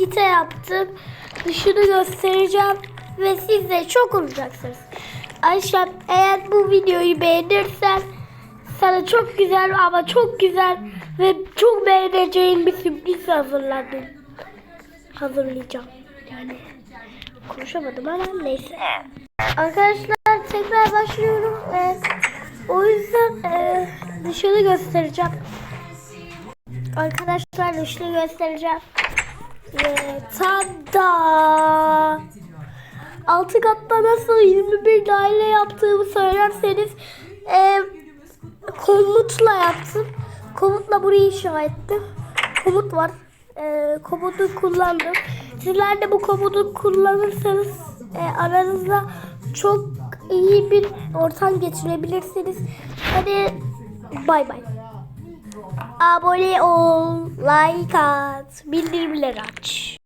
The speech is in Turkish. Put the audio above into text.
site yaptım. Dışını göstereceğim ve siz de çok olacaksınız. Ayşem eğer bu videoyu beğenirsen sana çok güzel ama çok güzel ve çok beğeneceğin bir sürpriz hazırladım. Hazırlayacağım. Yani konuşamadım ama neyse. Arkadaşlar tekrar başlıyorum. Ee, o yüzden e, dışını göstereceğim. Arkadaşlar dışını göstereceğim. Ee, tada! Altı katta nasıl 21 daire yaptığımı söylerseniz e, komutla yaptım. Komutla burayı inşa ettim. Komut var. E, komutu kullandım. Sizler de bu komutu kullanırsanız e, aranızda çok iyi bir ortam geçirebilirsiniz. Hadi bay bay. Abone ol, like at, bildirimleri aç.